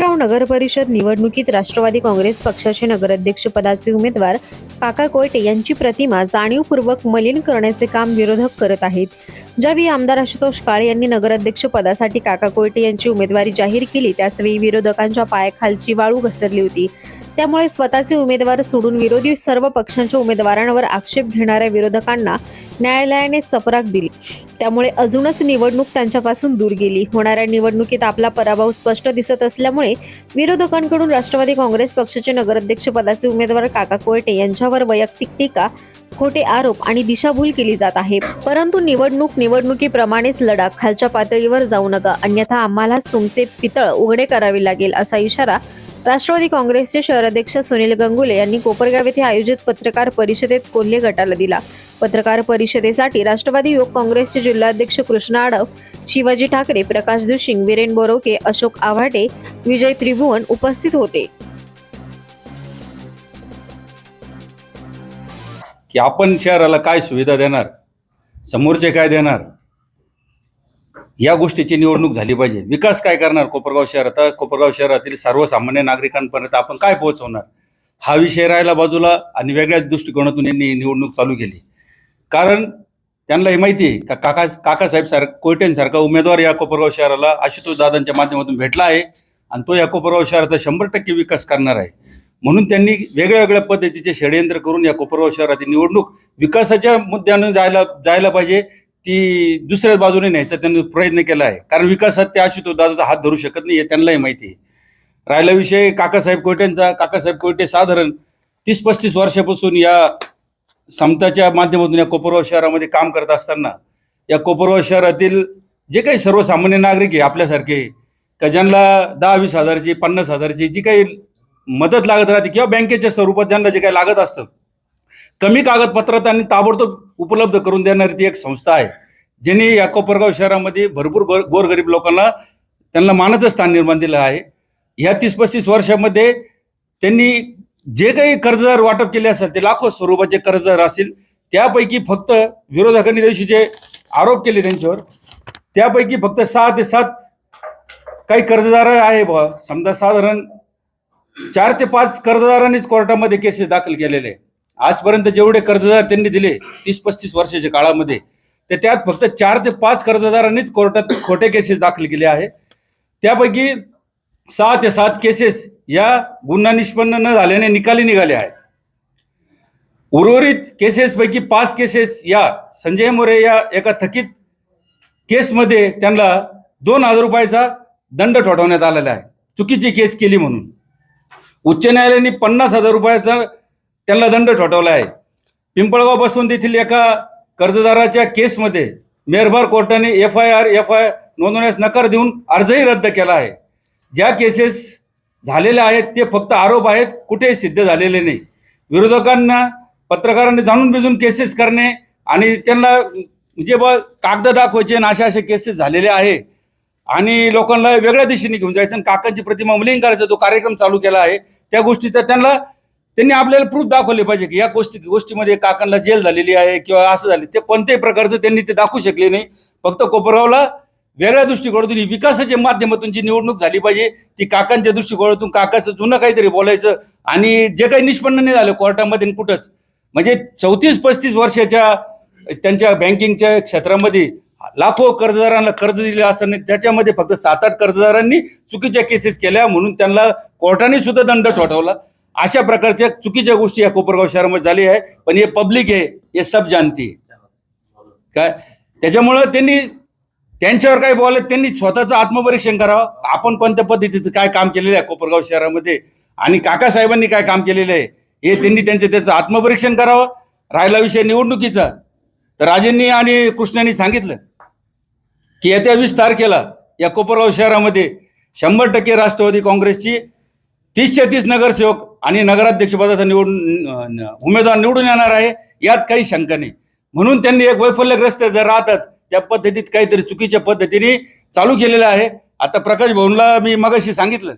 कोपरगाव नगर परिषद निवडणुकीत राष्ट्रवादी काँग्रेस पक्षाचे नगराध्यक्ष पदाचे उमेदवार काका कोयटे यांची प्रतिमा जाणीवपूर्वक मलिन करण्याचे काम विरोधक करत आहेत. ज्यावेळी आमदार आशुतोष काळे यांनी नगराध्यक्ष पदासाठी काका कोयटे यांची उमेदवारी जाहीर केली त्याचवेळी विरोधकांच्या पायाखालची वाळू घसरली होती. त्यामुळे स्वतःचे उमेदवार सोडून विरोधी सर्व पक्षांच्या उमेदवारांवर आक्षेप घेणाऱ्या विरोधकांना न्यायालयाने चपराक दिली. त्यामुळे अजूनच निवडणूक त्यांच्यापासून दूर गेली. होणाऱ्या निवडणुकीत आपला पराभव स्पष्ट दिसत असल्यामुळे विरोधकांकडून राष्ट्रवादी काँग्रेस पक्षाचे नगराध्यक्ष पदाचे उमेदवार काका कोयटे यांच्यावर वैयक्तिक टीका खोटे आरोप आणि दिशाभूल केली जात आहे. परंतु निवडणूक निवडणुकीप्रमाणेच लढा खालच्या पातळीवर जाऊ नका. अन्यथा आम्हालाच तुमचे पितळ उघडे करावे लागेल असा इशारा राष्ट्रवादी काँग्रेसचे शहराध्यक्ष सुनील गंगुले यांनी कोपरगाव येथे आयोजित पत्रकार परिषदेत कोल्हे गटाला दिला. पत्रकार परिषदेसाठी राष्ट्रवादी युवक काँग्रेसचे जिल्हाध्यक्ष कृष्ण आडव शिवाजी ठाकरे प्रकाश दुशिंग वीरेन बोरोके अशोक आव्हाटे विजय त्रिभुवन उपस्थित होते. की आपण शहराला काय सुविधा देणार? समोरचे काय देणार? या गोष्टीची निवडणूक झाली पाहिजे. विकास काय करणार कोपरगाव शहरात? आता कोपरगाव शहरातील सर्वसामान्य नागरिकांपर्यंत आपण काय पोहोचवणार? हा विषय राहिला बाजूला आणि वेगळ्याच दृष्टिकोनातून यांनी निवडणूक चालू केली. कारण त्यांना हे माहिती आहे का काका काकासाहेब सार कोयटेंसारखा उमेदवार या कोपरगाव शहराला आशुतोष दादांच्या माध्यमातून भेटला आहे आणि तो या कोपरगाव शहराचा शंभर टक्के विकास करणार आहे. म्हणून त्यांनी वेगळ्या वेगळ्या पद्धतीचे षडयंत्र करून या कोपरगाव शहरातील निवडणूक विकासाच्या मुद्द्यानं जायला जायला पाहिजे ती दुसऱ्याच बाजूने न्यायचा त्यांनी प्रयत्न केला आहे. कारण विकासात ते आशुतोष दादाचा हात धरू शकत नाही हे त्यांनाही माहिती आहे. राहिला विषय काकासाहेब कोयटेंचा काकासाहेब कोयटे साधारण तीस पस्तीस वर्षापासून या समताच्या माध्यमातून या कोपरगाव शहरामध्ये काम करत असताना या कोपरगाव शहरातील जे काही सर्वसामान्य नागरिक आहे आपल्यासारखे का ज्यांना दहा वीस हजारची पन्नास हजारची जी काही मदत लागत राहते किंवा बँकेच्या स्वरूपात ज्यांना जे काही लागत असतं कमी कागदपत्रात आणि ताबडतोब उपलब्ध करून देणारी ती एक संस्था आहे ज्यांनी या कोपरगाव शहरामध्ये भरपूर गोर गोरगरीब लोकांना त्यांना मानाचं स्थान निर्माण दिलं आहे. ह्या तीस पस्तीस वर्षामध्ये त्यांनी जे काही कर्जदार वाटप केले असेल ते लाखो स्वरूपाचे कर्जदार असतील त्यापैकी फक्त विरोधकांनी दिवशी जे आरोप केले त्यांच्यावर. त्यापैकी फक्त सहा ते सात काही कर्जदार आहे बा समजा साधारण चार ते पाच कर्जदारांनीच कोर्टामध्ये केसेस दाखल केलेले. आजपर्यंत जेवढे कर्जदार त्यांनी दिले तीस पस्तीस वर्षाच्या काळामध्ये तर त्यात फक्त चार ते पाच कर्जदारांनीच कोर्टात खोटे केसेस दाखल केले आहे. त्यापैकी सहा ते सात केसेस या गुन्हा निष्पन्न न झाल्याने निकाली निघाले आहेत. उर्वरित केसेसपैकी पाच केसेस या संजय मोरे या एका थकीत केसमध्ये त्यांना दोन हजार रुपयाचा दंड ठोठवण्यात आलेला आहे. चुकीची केस केली म्हणून. उच्च न्यायालयाने पन्नास हजार रुपयाचा त्यांना दंड ठोठवला आहे. पिंपळगाव बसवंत येथील एका कर्जदाराच्या केसमध्ये मेहरबार कोर्टाने F I R F I नोंदवण्यास नकार देऊन अर्जही रद्द केला आहे. ज्या केसेस झालेल्या आहेत ते फक्त आरोप आहेत कुठेही सिद्ध झालेले नाही. विरोधकांना पत्रकारांनी जाणून बिजून केसेस करणे आणि त्यांना म्हणजे ब कागद दाखवायचे आणि अशा असे केसेस झालेले आहे. आणि लोकांना वेगळ्या दिशेने घेऊन जायचं आणि काकांची प्रतिमा मुलीन करायचा जो कार्यक्रम चालू केला आहे त्या गोष्टीचा त्यांना त्यांनी आपल्याला प्रूफ दाखवले पाहिजे की या गोष्टी गोष्टीमध्ये काकांना जेल झालेली आहे किंवा असं झाले ते कोणत्याही प्रकारचं त्यांनी ते दाखवू शकले नाही. फक्त कोपरगावला वेगळ्या दृष्टिकोनातून ही विकासाच्या माध्यमातून जी निवडणूक झाली पाहिजे ती काकांच्या दृष्टिकोनातून काकाचं जुनं काहीतरी बोलायचं आणि जे काही निष्पन्न नाही झालं कोर्टामध्ये कुठंच. म्हणजे चौतीस पस्तीस वर्षाच्या त्यांच्या बँकिंगच्या क्षेत्रामध्ये लाखो कर्जदारांना कर्ज दिले असताना त्याच्यामध्ये फक्त सात आठ कर्जदारांनी चुकीच्या केसेस केल्या म्हणून त्यांना कोर्टाने सुद्धा दंड ठोठावला. अशा प्रकारच्या चुकीच्या गोष्टी या कोपरगाव शहरामध्ये झाली आहे. पण हे पब्लिक आहे हे सब जानती काय? त्याच्यामुळं त्यांनी त्यांच्यावर काय बोलत त्यांनी स्वतःचं आत्मपरीक्षण करावं. आपण कोणत्या पद्धतीचं काय काम केलेलं आहे कोपरगाव शहरामध्ये? आणि काकासाहेबांनी काय काम केलेलं आहे? हे त्यांनी त्यांचं त्याचं आत्मपरीक्षण करावं. राहिला विषय निवडणुकीचा. तर राजेंनी आणि कृष्णांनी सांगितलं की येत्या वीस तारखेला या कोपरगाव शहरामध्ये शंभर टक्के राष्ट्रवादी काँग्रेसची तीसशे तीस नगरसेवक आणि नगराध्यक्षपदाचा निवडून उमेदवार निवडून येणार आहे. यात काही शंका नाही. म्हणून त्यांनी एक वैफल्यग्रस्त जर राहतात त्या पद्धतीत काहीतरी चुकीच्या पद्धतीने चालू केलेलं आहे. आता प्रकाश भवनला मी मगाशी सांगितलं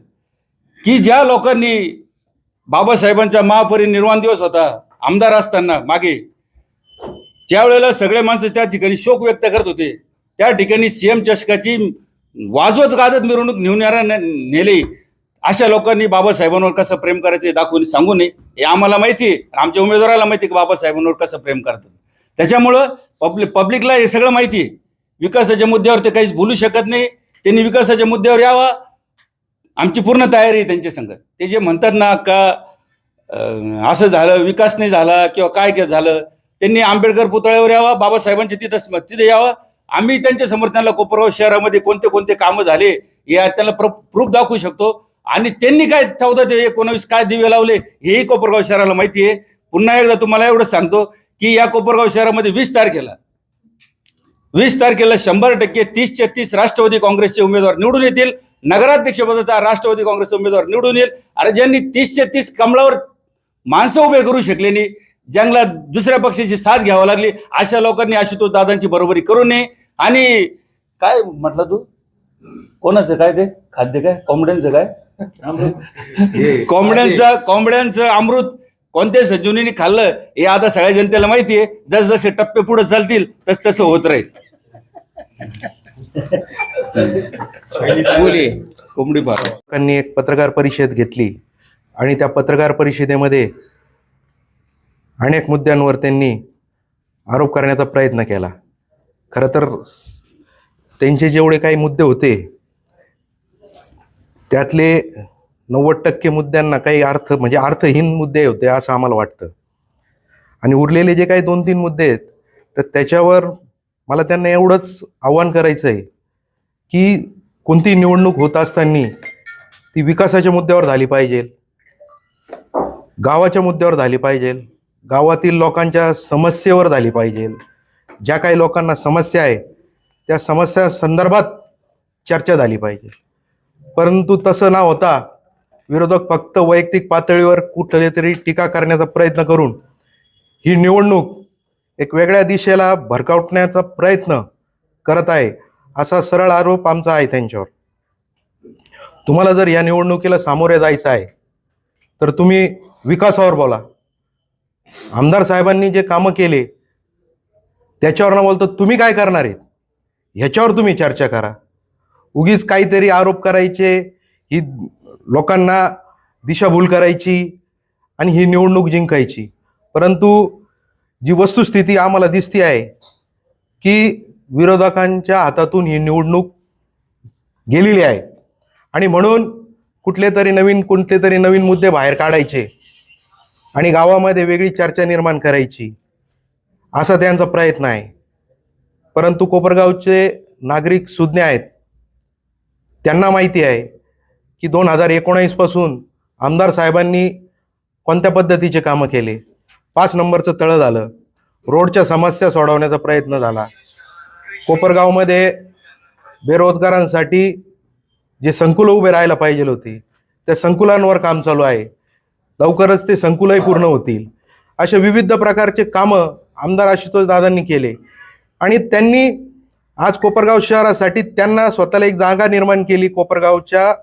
की ज्या लोकांनी बाबासाहेबांचा महापरिनिर्वाण दिवस होता आमदार असताना मागे ज्यावेळेला सगळे माणसं त्या ठिकाणी शोक व्यक्त करत होते. त्या ठिकाणी सीएम चषकाची वाजवत गाजत मिरवणूक नेणाऱ्या नेली. अशा लोकांनी बाबासाहेबांवर कसं प्रेम करायचं दाखवून सांगू नये. हे आम्हाला माहिती आहे. आमच्या उमेदवाराला माहिती की बाबासाहेबांवर कसं प्रेम करतात. त्याच्यामुळं पब्लिक पब्लिकला हे सगळं माहिती आहे. विकासाच्या मुद्द्यावर ते काहीच बोलू शकत नाही. त्यांनी विकासाच्या मुद्द्यावर यावा. आमची पूर्ण तयारी आहे त्यांच्या संग. ते जे म्हणतात ना का असं झालं विकास नाही झाला किंवा काय काय झालं त्यांनी आंबेडकर पुतळ्यावर यावा बाबासाहेबांच्या तिथं तिथे यावं. आम्ही त्यांच्या समर्थनाला कोपरगाव शहरामध्ये कोणते कोणते कामं झाले या त्याला प्रूफ दाखवू शकतो. आणि त्यांनी काय चौदा ते एकोणावीस काय दिवे लावले हेही कोपरगाव शहराला माहिती आहे. पुन्हा एकदा तुम्हाला एवढं सांगतो की या कोपरगाव शहरामध्ये वीस तारखेला वीस तारखेला शंभर टक्के तीसच्या तीस राष्ट्रवादी काँग्रेसचे उमेदवार निवडून येतील. नगराध्यक्षपदाचा राष्ट्रवादी काँग्रेसचा उमेदवार निवडून येईल. आणि ज्यांनी तीसच्या तीस कमळावर माणसं उभे करू शकले नाही ज्यांना दुसऱ्या पक्षाची साथ घ्यावी लागली अशा लोकांनी आशुतोष दादांची बरोबरी करू नये. आणि काय म्हटलं तू? कोणाचं काय ते? खाद्य काय? कोंबड्यांचं काय? कोंबड्यांचं कोंबड्यांचं अमृत कोणत्या संजीवनीने खाल्लं हे आता सगळ्या जनतेला माहिती आहे जसजसे टप्पे पुढे चालतील तस तसं होत राहील. कोंबडी फार. लोकांनी एक पत्रकार परिषद घेतली आणि त्या पत्रकार परिषदेमध्ये अनेक मुद्द्यांवर त्यांनी आरोप करण्याचा प्रयत्न केला. खरं तर त्यांचे जेवढे काही मुद्दे होते त्यातले नव्वद टक्के मुद्द्यांना काही अर्थ म्हणजे अर्थहीन मुद्दे होते असं आम्हाला वाटतं. आणि उरलेले जे काही दोन तीन मुद्दे आहेत तर त्याच्यावर मला त्यांना एवढंच आव्हान करायचं आहे की कोणती निवडणूक होत असताना ती विकासाच्या मुद्द्यावर झाली पाहिजे गावाच्या मुद्द्यावर झाली पाहिजे गावातील लोकांच्या समस्येवर झाली पाहिजे. ज्या काही लोकांना समस्या आहे त्या समस्या संदर्भात चर्चा झाली पाहिजे. परंतु तसं ना होता विरोधक फक्त वैयक्तिक पातळीवर कुठले तरी टीका करण्याचा प्रयत्न करून ही निवडणूक एक वेगळ्या दिशेला भरकावण्याचा प्रयत्न करत आहे असा सरळ आरोप आमचा आहे त्यांच्यावर. तुम्हाला जर या निवडणुकीला सामोरे जायचं आहे तर तुम्ही विकासावर बोला. आमदार साहेबांनी जे कामं केले त्याच्यावर न बोलतो तुम्ही काय करणार आहेत? ह्याच्यावर तुम्ही चर्चा करा. उगीच काहीतरी आरोप करायचे ही लोकांना दिशाभूल करायची आणि ही निवडणूक जिंकायची. परंतु जी वस्तुस्थिती आम्हाला दिसते आहे की विरोधकांच्या हातातून ही निवडणूक गेलेली आहे. आणि म्हणून कुठले तरी नवीन कोणते तरी नवीन मुद्दे बाहेर काढायचे आणि गावामध्ये वेगळी चर्चा निर्माण करायची असा त्यांचा प्रयत्न आहे. परंतु कोपरगावचे नागरिक सुज्ञ आहेत. त्यांना माहिती आहे की दोन हजार एकोणावीसपासून आमदार साहेबांनी कोणत्या पद्धतीचे कामं केले? पाच नंबरचं तळं झालं. रोडच्या समस्या सोडवण्याचा प्रयत्न झाला. कोपरगावमध्ये बेरोजगारांसाठी जे संकुलं उभे राहायला पाहिजे होती त्या संकुलांवर काम चालू आहे. लवकरच ते संकुलही पूर्ण होतील. अशा विविध प्रकारचे कामं आमदार आशुतोष दादांनी केले. आणि त्यांनी आज कोपरगाव शहरासाठी त्यांना स्वतःला एक जागा निर्माण केली. कोपरगावच्या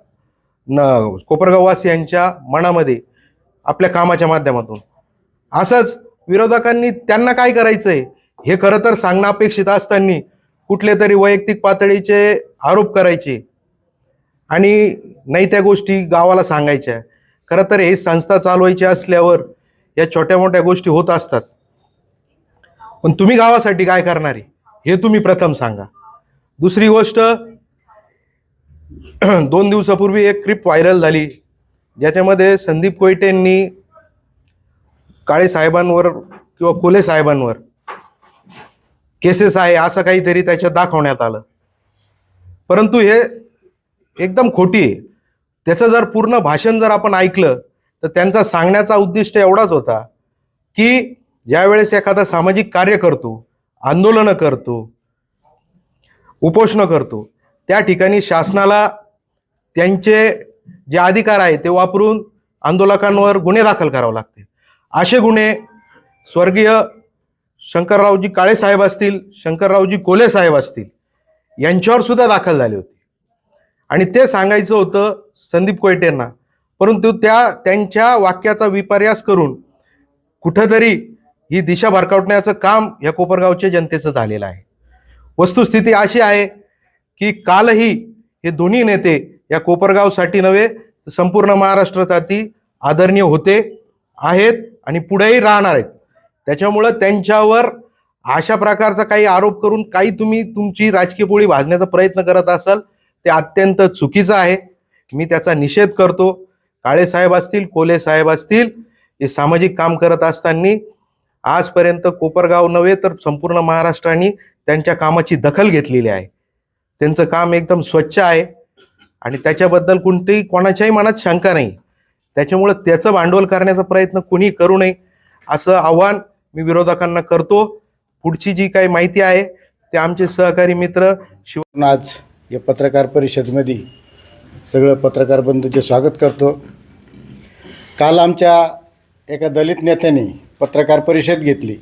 न कोपरगाववासियांच्या मनामध्ये आपल्या कामाच्या माध्यमातून. असंच विरोधकांनी त्यांना काय करायचंय हे खरं तर सांगणं अपेक्षित असताना कुठले तरी वैयक्तिक पातळीचे आरोप करायचे. आणि नाही त्या गोष्टी गावाला सांगायच्या. खरं तर हे संस्था चालवायची असल्यावर या छोट्या मोठ्या गोष्टी होत असतात. पण तुम्ही गावासाठी काय करणार आहे हे तुम्ही प्रथम सांगा. दुसरी गोष्ट दोन दिवसापूर्वी एक क्लिप व्हायरल झाली. ज्याच्यामध्ये संदीप कोयटेंनी काळे साहेबांवर किंवा कोले साहेबांवर केसेस आहे असं काहीतरी त्याच्यात दाखवण्यात आलं. परंतु हे एकदम खोटी आहे. त्याचं जर पूर्ण भाषण जर आपण ऐकलं तर त्यांचा सांगण्याचा उद्दिष्ट एवढाच होता की ज्यावेळेस एखादा सामाजिक कार्य करतो आंदोलनं करतो उपोषणं करतो त्या ठिकाणी शासनाला त्यांचे जे अधिकार आहे ते वापरून आंदोलकांवर गुन्हे दाखल करावे लागते असे गुन्हे स्वर्गीय शंकररावजी काळे साहेब असतील शंकररावजी कोले साहेब असतील यांच्यावर सुद्धा दाखल झाले होते. आणि ते सांगायचं होतं संदीप कोयटेंना परंतु त्या त्यांच्या वाक्याचा विपर्यास करून कुठंतरी ही दिशा भरकावण्याचं काम या कोपरगावच्या जनतेचं झालेलं आहे. वस्तुस्थिती अशी आहे की कालही हे दोन्ही नेते या कोपरगावसाठी नव्हे संपूर्ण महाराष्ट्रासाठी आदरणीय होते आहेत आणि पुढेही राहणार आहेत. त्याच्यामुळं त्यांच्यावर अशा प्रकारचा काही आरोप करून काही तुम्ही तुमची राजकीय पोळी भाजण्याचा प्रयत्न करत असाल ते अत्यंत चुकीचं आहे. मी त्याचा निषेध करतो. काळे साहेब असतील कोले साहेब असतील हे सामाजिक काम करत असताना आजपर्यंत कोपरगाव नव्हे तर संपूर्ण महाराष्ट्राने त्यांच्या कामाची दखल घेतलेली आहे. त्यांचं काम एकदम स्वच्छ आहे. आणि त्याच्याबद्दल कोणतीही कोणाच्याही मनात शंका नाही. त्याच्यामुळं त्याचं भांडवल करण्याचा प्रयत्न कुणी करू नये असं आव्हान मी विरोधकांना करतो. पुढची जी काही माहिती आहे ते आमचे सहकारी मित्र शिव आज या पत्रकार परिषदेमध्ये सगळं पत्रकार बंधूचे स्वागत करतो. काल आमच्या एका दलित नेत्याने पत्रकार परिषद घेतली.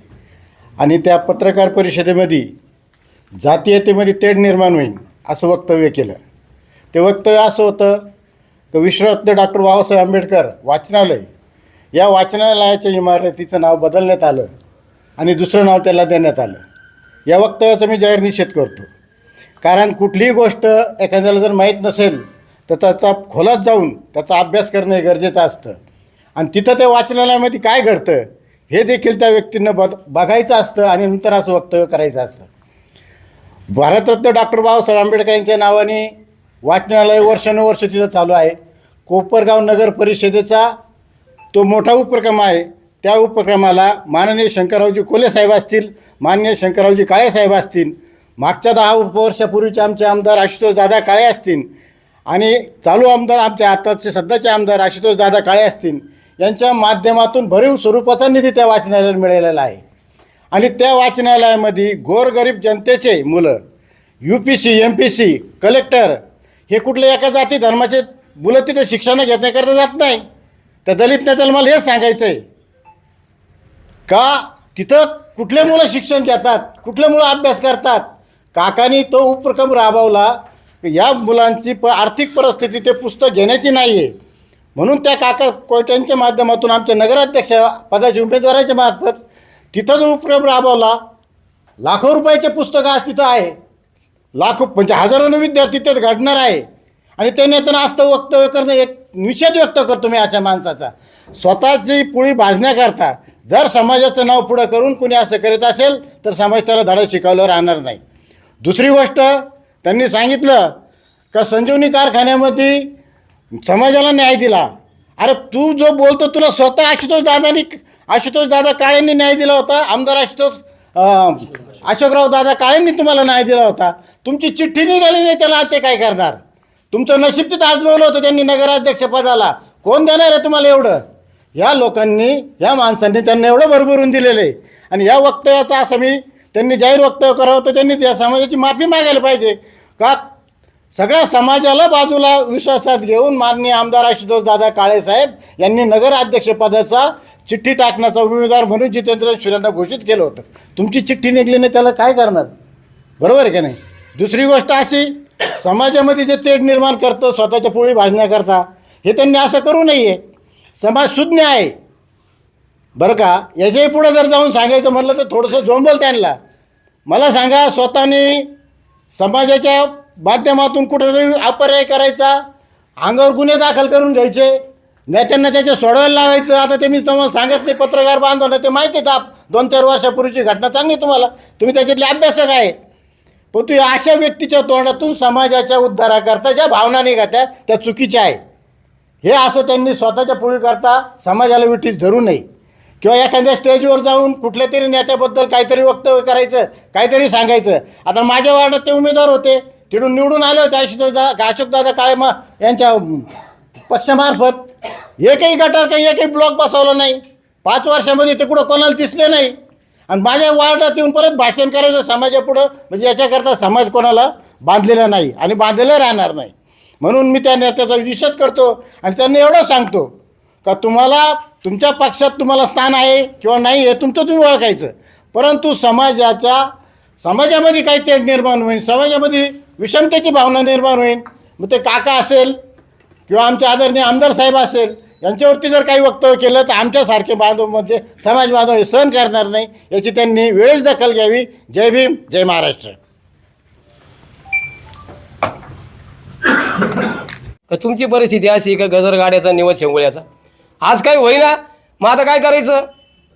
आणि त्या पत्रकार परिषदेमध्ये जातीयतेमध्ये तेढ निर्माण होईल असं वक्तव्य केलं. ते वक्तव्य असं होतं की विश्वरत्न डॉक्टर बाबासाहेब आंबेडकर वाचनालय या वाचनालयाच्या इमारतीचं नाव बदलण्यात आलं आणि दुसरं नाव त्याला देण्यात आलं. या वक्तव्याचा मी जाहीर निषेध करतो. कारण कुठलीही गोष्ट एखाद्याला जर माहीत नसेल तर त्याचा खोलात जाऊन त्याचा अभ्यास करणं हे गरजेचं असतं. आणि तिथं त्या वाचनालयामध्ये काय घडतं हे देखील त्या व्यक्तींना बघ बघायचं असतं आणि नंतर असं वक्तव्य करायचं असतं. भारतरत्न डॉक्टर बाबासाहेब आंबेडकर यांच्या नावाने वाचनालय वर्षानुवर्ष तिथं चालू आहे. कोपरगाव नगर परिषदेचा तो मोठा उपक्रम आहे. त्या उपक्रमाला माननीय शंकररावजी कोले साहेब असतील माननीय शंकररावजी काळे साहेब असतील मागच्या दहा वर्षापूर्वीचे आमचे आमदार आशुतोष दादा काळे असतील आणि चालू आमदार आमचे आताचे सध्याचे आमदार आशुतोष दादा काळे असतील यांच्या माध्यमातून भरीव स्वरूपाचा निधी त्या वाचनालयाला मिळालेला आहे. आणि त्या वाचनालयामध्ये गोरगरीब जनतेचे मुलं U P C M P C collector हे कुठल्या एका जाती धर्माचे मुलं तिथे शिक्षण घेण्याकरता जात नाही. तर दलित नेत्याला मला हेच सांगायचं आहे का तिथं कुठले मुलं शिक्षण घेतात कुठले मुलं अभ्यास करतात? काकानी तो उपक्रम राबवला. या मुलांची प आर्थिक परिस्थिती ते पुस्तक घेण्याची नाही आहे म्हणून त्या काका कोयट्यांच्या माध्यमातून आमच्या नगराध्यक्ष पदाच्या उमेदवाराच्या मार्फत तिथं जो उपक्रम राबवला लाखो रुपयाचे पुस्तकं आज तिथं आहे. लाखो म्हणजे हजारोनं विद्यार्थी तिथं घडणार आहे. आणि ते त्यांना असतं वक्तव्य करणं एक निषेध व्यक्त करतो मी अशा माणसाचा. स्वतःची पुळी भाजण्याकरता जर समाजाचं नाव पुढं करून कुणी असं करीत असेल तर समाज त्याला धडा शिकवलं राहणार नाही. दुसरी गोष्ट त्यांनी सांगितलं का संजीवनी कारखान्यामध्ये समाजाला न्याय दिला. अरे तू जो बोलतो तुला स्वतः आशुतोष दादानी आशुतोष दादा काळेंनी न्याय दिला होता. आमदार आशुतोष अशोकराव दादा काळेंनी तुम्हाला न्याय दिला होता. तुमची चिठ्ठी निघाली नाही त्याला ते काय करणार? तुमचं नशीब तिथं आजमावलं होतं त्यांनी नगराध्यक्षपदाला कोण देणार आहे तुम्हाला एवढं? या लोकांनी या माणसांनी त्यांना एवढं भरभरून दिलेलं आहे. आणि या वक्तव्याचा असं मी त्यांनी जाहीर वक्तव्य करावं होतं त्यांनी त्या समाजाची माफी मागायला पाहिजे. का सगळ्या समाजाला बाजूला विश्वासात घेऊन माननीय आमदार आशुतोष दादा काळे साहेब यांनी नगराध्यक्षपदाचा चिठ्ठी टाकण्याचा उमेदवार म्हणून जितेंद्र शिरांना घोषित केलं होतं. तुमची चिठ्ठी निघली नाही त्याला काय करणार? बरोबर आहे का नाही? दुसरी गोष्ट अशी समाजामध्ये जे तेढ निर्माण करतं स्वतःच्या पोळी भाजण्याकरता हे त्यांनी असं करू नये. समाज शून्य आहे. बरं का? याच्याही पुढं जर जाऊन सांगायचं म्हटलं तर थोडंसं जोंबल त्यांना. मला सांगा स्वतःने समाजाच्या माध्यमातून कुठंतरी अपर्याय करायचा अंगावर गुन्हे दाखल करून घ्यायचे नेत्यांना त्याचे सोडवायला लावायचं. आता ते मी तुम्हाला सांगत नाही पत्रकार बांधवलं ते माहिती आहे आप दोन चार वर्षापूर्वीची घटना चांगली तुम्हाला? तुम्ही त्याच्यातले अभ्यासक आहे. पण तू अशा व्यक्तीच्या तोंडातून समाजाच्या उद्धाराकरता ज्या भावना निघात्या त्या चुकीच्या आहे. हे असं त्यांनी स्वतःच्या पुढीकरता समाजाला विठीस धरू नये. किंवा एखाद्या स्टेजवर जाऊन कुठल्या तरी नेत्याबद्दल काहीतरी वक्तव्य करायचं काहीतरी सांगायचं. आता माझ्या वार्डात ते उमेदवार होते. तिथून निवडून आले होते अशोक दादा काळे मग यांच्या अं, पक्षामार्फत. एकही गटार काही एकही ब्लॉक बसवला नाही. पाच वर्षामध्ये ते कुठं कोणाला दिसले नाही. आणि माझ्या वार्डात येऊन परत भाषण करायचं समाजापुढं म्हणजे याच्याकरता समाज कोणाला बांधलेला नाही आणि बांधलेला राहणार नाही. म्हणून मी त्या नेत्याचा विषद करतो आणि त्यांना एवढं सांगतो का तुम्हाला तुमच्या पक्षात तुम्हाला स्थान आहे किंवा नाही हे तुमचं तुम्ही ओळखायचं. परंतु समाजाच्या समाजामध्ये काही तेढ निर्माण होईल समाजामध्ये विषमतेची भावना निर्माण होईल मग ते काका असेल किंवा आमचे आदरणीय आमदार साहेब असेल यांच्यावरती जर काही वक्तव्य केलं तर आमच्यासारखे बांधव म्हणजे समाज बांधव हे सहन करणार नाही याची त्यांनी वेळेच दखल घ्यावी. जय भीम जय महाराष्ट्र. का तुमची परिस्थिती अशी का गजर गाड्याचा निवड शेंगोळ्याचा? आज काय होईना? मग आता काय करायचं?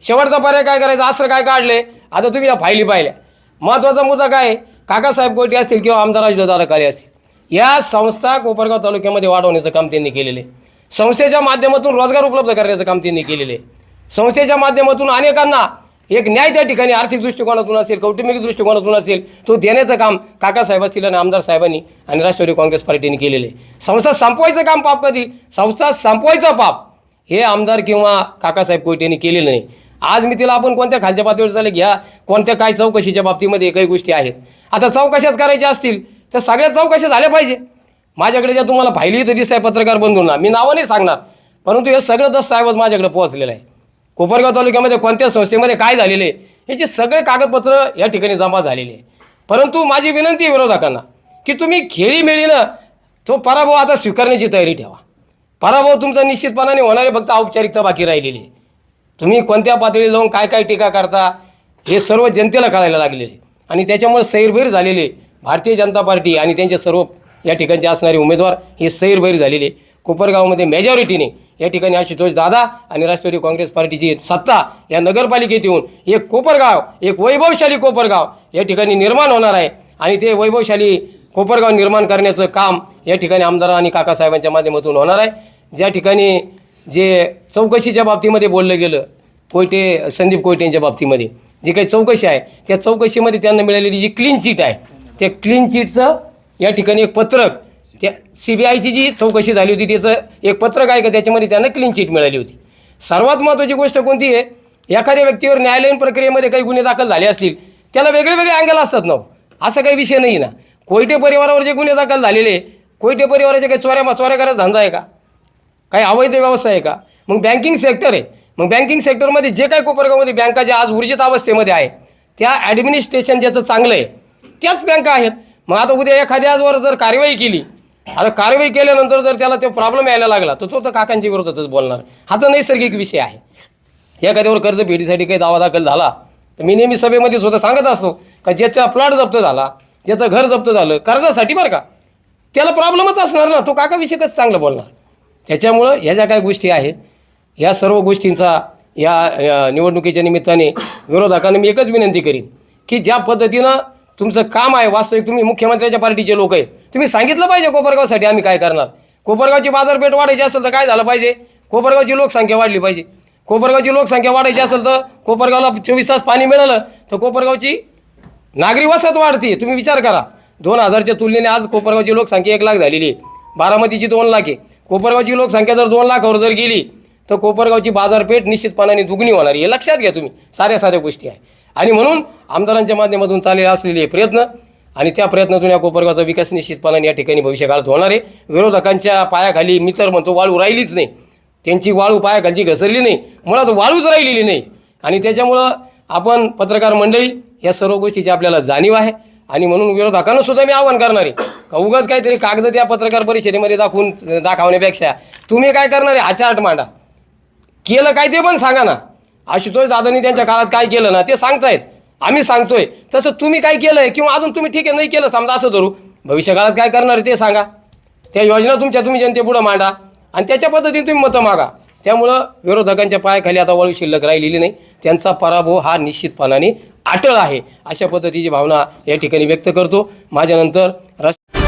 शेवटचा पर्याय काय करायचं? असं काय काढले? आता तुम्ही या फायली पाहिल्या. महत्त्वाचा मुद्दा काय काकासाहेब कोटे असतील किंवा आमदार अजितदादा काळे असतील या संस्था कोपरगाव तालुक्यामध्ये वाढवण्याचं काम त्यांनी केलेलं आहे. संस्थेच्या माध्यमातून रोजगार उपलब्ध करण्याचं काम त्यांनी केलेलं आहे. संस्थेच्या माध्यमातून अनेकांना एक न्याय त्या ठिकाणी आर्थिक दृष्टिकोनातून असेल कौटुंबिक दृष्टिकोनातून असेल तो देण्याचं काम काकासाहेब असतील आणि आमदार साहेबांनी आणि राष्ट्रवादी काँग्रेस पार्टीने केलेलं आहे. संस्था संपवायचं काम पाप कधी? संस्था संपवायचं पाप हे आमदार किंवा काकासाहेब कोयटेंनी केलेलं नाही. आज मी तिला आपण कोणत्या खालच्या पातळीवर चालले घ्या. कोणत्या काय चौकशीच्या बाबतीमध्ये काही गोष्टी आहेत. आता चौकशाच करायच्या असतील तर सगळ्या चौकशा झाल्या पाहिजे. माझ्याकडे ज्या तुम्हाला फायली तर दिसत आहे पत्रकार बंधूंना. मी नावं नाही सांगणार परंतु हे सगळं दस्तऐवज माझ्याकडे पोहोचलेलं आहे. कोपरगाव तालुक्यामध्ये कोणत्या संस्थेमध्ये काय झालेले आहे याचे सगळे कागदपत्र या ठिकाणी जमा झालेले आहे परंतु माझी विनंती आहे विरोधकांना की तुम्ही खेळीमेळीनं तो पराभव आता स्वीकारण्याची तयारी ठेवा. पराभव तुमचा निश्चितपणाने होणारे फक्त औपचारिकता बाकी राहिलेली आहे. तुम्ही कोणत्या पातळीला जाऊन काय काय टीका करता हे सर्व जनतेला कळायला लागलेले. आणि त्याच्यामुळे सैरभैर झालेले भारतीय जनता पार्टी आणि त्यांचे सर्व या ठिकाणचे असणारे उमेदवार हे सैरभैर झालेले. कोपरगावमध्ये मेजॉरिटीने या ठिकाणी आशुतोष दादा आणि राष्ट्रवादी काँग्रेस पार्टीची सत्ता या नगरपालिकेत येऊन एक कोपरगाव एक वैभवशाली कोपरगाव या ठिकाणी निर्माण होणार आहे. आणि ते वैभवशाली कोपरगाव निर्माण करण्याचं काम या ठिकाणी आमदार आणि काकासाहेबांच्या माध्यमातून होणार आहे. ज्या ठिकाणी जे चौकशीच्या बाबतीमध्ये बोललं गेलं कोयटे संदीप कोयटेंच्या बाबतीमध्ये जी काही चौकशी आहे त्या चौकशीमध्ये त्यांना मिळालेली जी क्लीन चिट आहे त्या क्लीन चिटचं या ठिकाणी एक पत्रक त्या सी बी आयची जी चौकशी झाली होती त्याचं एक पत्रक आहे का त्याच्यामध्ये त्यांना क्लीन चिट मिळाली होती. सर्वात महत्त्वाची गोष्ट कोणती आहे एखाद्या व्यक्तीवर न्यायालयीन प्रक्रियेमध्ये काही गुन्हे दाखल झाले असतील त्याला वेगळे वेगळे अँगल असतात ना हो. असा असं काही विषय नाही ना. कोयटे परिवारावर जे गुन्हे दाखल झालेले कोयटे परिवाराचे काही चोऱ्या चोऱ्या करायचा धंदा आहे का? काही अवैध व्यवस्था आहे का? मग बँकिंग सेक्टर आहे. मग बँकिंग सेक्टरमध्ये जे काही कोपरगावमध्ये बँका ज्या आज ऊर्जित अवस्थेमध्ये आहे त्या ॲडमिनिस्ट्रेशन ज्याचं चांगलं आहे त्याच बँका आहेत. मग आता उद्या एखाद्यावर जर कारवाई केली आता कारवाई केल्यानंतर जर त्याला तो प्रॉब्लेम यायला लागला तर तो तर काकांच्या विरोधातच बोलणार. हा तर नैसर्गिक विषय आहे. एखाद्यावर कर्ज फेडीसाठी काही दावा दाखल झाला तर मी नेहमी सभेमध्ये स्वतः सांगत असतो का ज्याचा प्लॉट जप्त झाला ज्याचं घर जप्त झालं कर्जासाठी बरं का. त्याला प्रॉब्लेमच असणार ना तो काकाविषयी कसं चांगलं बोलणार. त्याच्यामुळं ह्या ज्या काही गोष्टी आहेत या सर्व गोष्टींचा या निवडणुकीच्या निमित्ताने विरोधकांना मी एकच विनंती करीन की ज्या पद्धतीनं तुमचं काम आहे वास्तविक तुम्ही मुख्यमंत्र्याच्या पार्टीचे लोक आहे तुम्ही सांगितलं पाहिजे कोपरगावसाठी आम्ही काय करणार. कोपरगावची बाजारपेठ वाढायची असेल तर काय झालं पाहिजे? कोपरगावची लोकसंख्या वाढली पाहिजे. कोपरगावची लोकसंख्या वाढायची असेल तर कोपरगावला चोवीस तास पाणी मिळालं तर कोपरगावची नागरी वसाहत वाढते. तुम्ही विचार करा. दोन हजारच्या तुलनेने आज कोपरगावची लोकसंख्या एक लाख झालेली आहे. बारामतीची दोन लाख आहे. कोपरगावची लोकसंख्या जर दोन लाखावर जर गेली तर कोपरगावची बाजारपेठ निश्चितपणाने दुगणी होणार आहे. हे लक्षात घ्या तुम्ही. साऱ्या साऱ्या गोष्टी आहे. आणि म्हणून आमदारांच्या माध्यमातून चाललेले असलेले प्रयत्न आणि त्या प्रयत्नातून या कोपरगावचा विकास निश्चितपणाने या ठिकाणी भविष्यकाळात होणार आहे. विरोधकांच्या पायाखाली मी तर म्हणतो वाळू राहिलीच नाही. त्यांची वाळू पायाखालची घसरली नाही. मुळात वाळूच राहिलेली नाही. आणि त्याच्यामुळं आपण पत्रकार मंडळी या सर्व गोष्टीची आपल्याला जाणीव आहे. आणि म्हणून विरोधकांना सुद्धा मी आव्हान करणार आहे. का उगाच काहीतरी कागद त्या पत्रकार परिषदेमध्ये दाखवून दाखवण्यापेक्षा तुम्ही काय करणार आहे? आचार्ट मांडा. केलं काय ते पण सांगा ना. आशुतोष दादांनी त्यांच्या काळात काय केलं ना ते सांगतायत. आम्ही सांगतोय. तसं तुम्ही काय केलंय किंवा अजून तुम्ही ठीक आहे नाही केलं समजा असं धरू. भविष्यकाळात काय करणार आहे ते सांगा. त्या योजना तुमच्या तुम्ही जनतेपुढं मांडा. आणि त्याच्या पद्धतीने तुम्ही मतं मागा. त्यामुळं विरोधकांच्या पायाखाली आता वळू शिल्लक राहिलेली नाही. त्यांचा पराभव हा निश्चितपणाने अटळ आहे. अशा पद्धतीची भावना या ठिकाणी व्यक्त करतो. माझ्यानंतर राष्ट्र